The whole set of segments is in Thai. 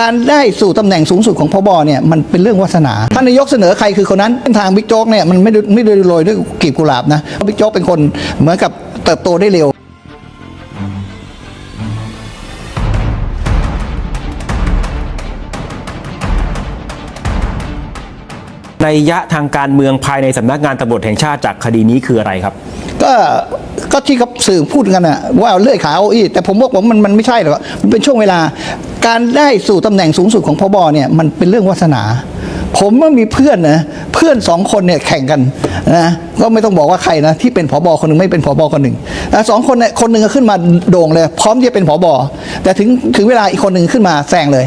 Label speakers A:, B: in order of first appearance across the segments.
A: การได้สู่ตำแหน่งสูงสุดของพบเนี่ยมันเป็นเรื่องวาสนาท่านนายกเสนอใครคือคนนั้นเส้นทางบิ๊กโจ๊กเนี่ยมันไม่ได้ไม่ได้โรยด้วยกลีบกุหลาบนะเพราะบิ๊กโจ๊กเป็นคนเหมือนกับเติบโตได้เร็ว
B: ในยยะทางการเมืองภายในสำนักงานตำรวจแห่งชาติจากคดีนี้คืออะไรครับ
A: ก็ ก็ที่เขาสื่อพูดกันนะว่าเลื่อยขาเอาอี้แต่ผมบอกว่ามันมันไม่ใช่หรอกมันเป็นช่วงเวลา การได้สู่ตำแหน่งสูงสุดของพบเนี่ยมันเป็นเรื่องวาสนา ผมว่ามีเพื่อนนะเพื่อนสองคนเนี่ยแข่งกันนะก็ไม่ต้องบอกว่าใครนะที่เป็นผบคนหนึ่งไม่เป็นผบคนหนึ่งนะสองคนเนี่ยคนหนึ่งก็ขึ้นมาโด่งเลย พร้อมที่จะเป็นผบแต่ถึงถึงเวลาอีกคนหนึ่งขึ้นมาแซงเลย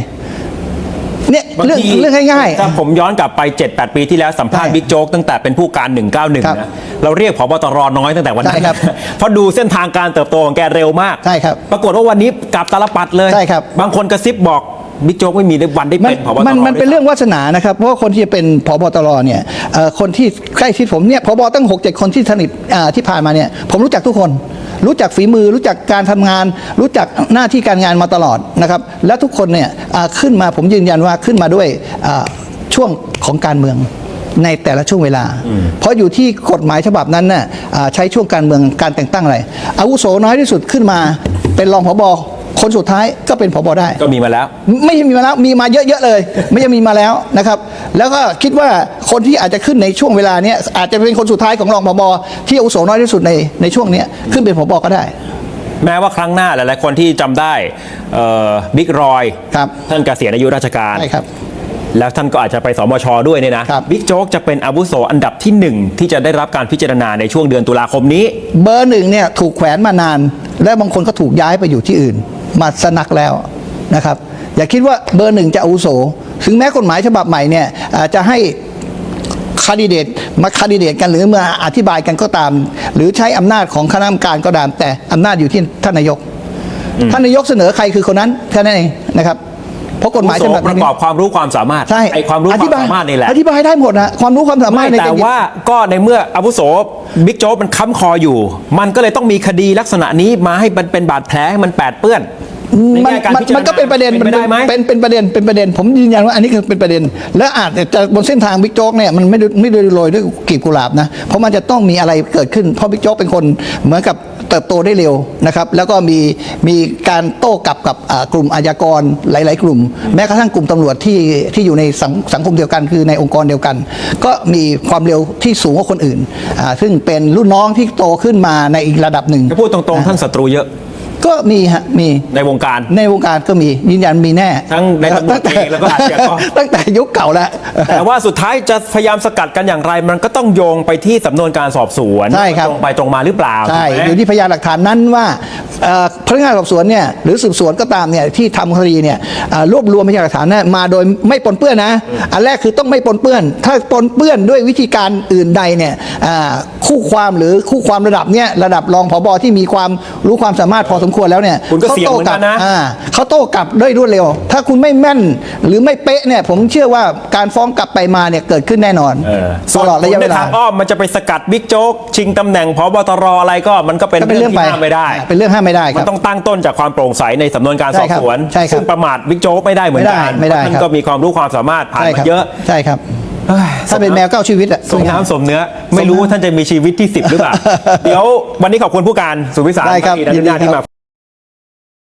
A: เนี่ยเรื่อง
B: บางที
A: เรื่องง่าย
B: ถ้าผมย้อนกลับไป 7-8 ปีที่แล้วสัมภาษณ์
A: ใช่
B: บิ๊กโจ๊กตั้งแต่เป็นผู้การ 191
A: ครับ
B: นะเราเรียกผบตรน้อยตั้งแต่วันนั้
A: ใช่
B: น
A: ครับ
B: เพราะดูเส้นทางการเติบโตของแกเร็วมาก
A: ใช่ครับ
B: ปรากฏว่าวันนี้กลับตาลปัดเลย
A: ใช่ครับ
B: บางคนกระซิบบอกบิ๊กโจ๊กไม่มีวันได้
A: มั
B: เป็นผบตร
A: มันมันเป็น
B: ด้วยซ้ำ
A: เรื่องวาสนานะครับเพราะว่าคนที่จะเป็นพบตรเนี่ยเอ่อคนที่ใกล้ชิดผมเนี่ยพบตั้งหกเจ็ดคนที่สนิทอ่าที่ผ่านมาเนี่ยผมรู้จักทุกคน รู้จักฝีมือรู้จักการทำงาน รู้จักหน้าที่การงานมาตลอดนะครับ และทุกคนเนี่ยอ่าขึ้นมาผมยืนยันว่าขึ้นมาด้วยอ่าช่วงของการเมืองในแต่ละช่วงเวลา เพราะอยู่ที่กฎหมายฉบับนั้นน่ะอ่าใช้ช่วงการเมืองการแต่งตั้งอะไรอาวุโสน้อยที่สุดขึ้นมาเป็นรองผบ คนสุดท้ายก็เป็นผบได้
B: ก็มีมาแล้ว
A: ไม่ใช่มีมาแล้วมีมาเยอะๆเลย ไม่ใช่มีมาแล้วนะครับ แล้วก็คิดว่าคนที่อาจจะขึ้นในช่วงเวลาเนี้ยอาจจะเป็นคนสุดท้ายของรองผบที่อาวุโสน้อยที่สุดในในช่วงเนี้ยขึ้นเป็นผบก็ได้
B: แม้ว่าครั้งหน้าหลายๆคนที่จำได้เอ่อบิ๊กรอย
A: ครับ
B: ท่านเกษียณอายุราชการ
A: ใช่ครับ
B: แล้วท่านก็อาจจะไปสมชด้วยเนี่ยนะครับ บิ๊กโจ๊กจะเป็นอาวุโสอันดับที่หนึ่งที่จะได้รับการพิจารณาในช่วงเดือนตุลาคมนี้
A: เบอร์หนึ่งเนี่ยถูกแขวนมานาน และบางคนก็ถูกย้ายไปอยู่ที่อื่น มาสนักแล้วนะครับอย่าคิดว่าเบอร์หนึ่งจะอาวุโส ถึงแม้กฎหมายฉบับใหม่เนี่ยอาจจะให้คาดิเดตมาคาดิเดตกันหรือมาอธิบายกันก็ตาม หรือใช้อำนาจของคณะกรรมการก็ตาม แต่อำนาจอยู่ที่ท่านนายก ท่านนายกเสนอใครคือคนนั้นแค่นั้นเองนะครับเพราะกฎหมาย
B: อาวุ
A: ฉ
B: โส
A: บับ
B: ประ
A: นี้
B: กอบความรู้ความสามารถ
A: ใช่
B: ไอความรู้ค
A: อ
B: วาม
A: ธิบาย
B: สามารถนี่แหละ
A: อธิบายได้หมดนะความรู้ความสามารถ
B: ไม่
A: ใน
B: แต่ว่าก็ในเมื่ออาวุโสบิ๊กโจ๊กมันค้ำคออยู่ มันก็เลยต้องมีคดีลักษณะนี้มาให้มันเป็นบาดแผลให้มันแปดเปื้อน ใน
A: มัน
B: แง่การ
A: มัน
B: พิจารณา
A: มันก็เป็นประเด็น
B: เป็นไปได้ไหม
A: เป็นเป็นประเด็นเป็นประเด็น ผมยืนยันว่าอันนี้คือเป็นประเด็น และอาจจะบนเส้นทางบิ๊กโจ๊กเนี่ยมันไม่ได้ไม่ได้โรยด้วยกลีบกุหลาบนะเพราะมันจะต้องมีอะไรเกิดขึ้นเพราะบิ๊กโจ๊กเป็นคนเหมือนกับเติบโตได้เร็วนะครับแล้วก็มีมีการโต้กลับกับอ่ากลุ่มอาชญากรหลาย ๆ กลุ่ม แม้กระทั่งกลุ่มตำรวจที่ที่อยู่ในสังสังคมเดียวกัน คือในองค์กรเดียวกัน ก็มีความเร็วที่สูงกว่าคนอื่นอ่าซึ่งเป็นรุ่นน้องที่โตขึ้นมาในอีกระดับหนึ่ง
B: ถ้าพูดตรงๆ ท่านศัตรูเยอะ
A: ก็มีฮะมี
B: ในวงการ
A: ในวงการก็มียืนยันมีแน่
B: ทั้งในตำรวจเองแล้วก็อาชญากร
A: ตั้งแต่ยุคเก่าแล้ว
B: แต่ว่าสุดท้ายจะพยายามสกัดกันอย่างไร มันก็ต้องโยงไปที่สำนวนการสอบสวน
A: ใช่ครับ
B: ตรงไปตรงมาหรือเปล่า
A: ใช่
B: ถูกไหม
A: อยู่ที่พยานหลักฐานนั้นว่าเอ่อพนักงานสอบสวนเนี่ยหรือสืบสวนก็ตามเนี่ยที่ทำคดีเนี่ยเอ่อรวบรวมพยานหลักฐานเนี่ยมาโดยไม่ปนเปื้อนนะ อันแรกคือต้องไม่ปนเปื้อน ถ้าปนเปื้อนด้วยวิธีการอื่นใดเนี่ยอ่าคู่ความหรือคู่ความระดับเนี่ยระดับรองผบที่มีความรู้ความสามารถพอสมควรแล้วเนี่ย
B: คุณก็เสี่ยงเหมือนกันนะ
A: อ่าเขาโต้กลับด้วยรวดเร็ว ถ้าคุณไม่แม่นหรือไม่เป๊ะเนี่ยผมเชื่อว่าการฟ้องกลับไปมาเนี่ยเกิดขึ้นแน่นอน
B: เออ
A: ต
B: ส่วน
A: ลอดระยะ
B: ผ
A: เว
B: ใน
A: ลา
B: ทางอ้อมมันจะไปสกัดบิ๊กโจ๊กชิงตำแหน่งพบตรอะไรก็มันก็เป็น
A: ก็เป็น
B: เรื่
A: เรื่
B: อ
A: องงไป
B: ที่ห้ามไม่ได้
A: เป็นเรื่องห้ามไม่ได้ค
B: มั
A: รั
B: น
A: บ
B: ต้องตั้งต้นจากความโปร่งใสในสำนวนการส
A: ใช่
B: อบ
A: ครับ
B: สวน
A: ใช่ครับ
B: ซึ่งประมาทบิ๊กโจ๊กไม่ได้เหมือนกัน
A: ไม่ได้ไม่ได้
B: เพราะท่าน
A: ครับ
B: ก็มีความรู้ความสามารถผ่าน
A: ใช่ค
B: มา
A: รับ
B: เยอะ
A: ใช่ครับ
B: เฮ้ย
A: ถ้าเป็นแมวเก้าชีวิตอะ
B: สมน้ำสมเนื้อ ไม่รู้ว่าท่านจะมีชีวิตที่10หรือเปล่า เดี๋ยววันนี้ขอบคุณผู้การสุวิสาร
A: ได้ครับ
B: พักดีนัน
A: ยินดี
B: ทนาที่
A: ครั
B: มา
A: บ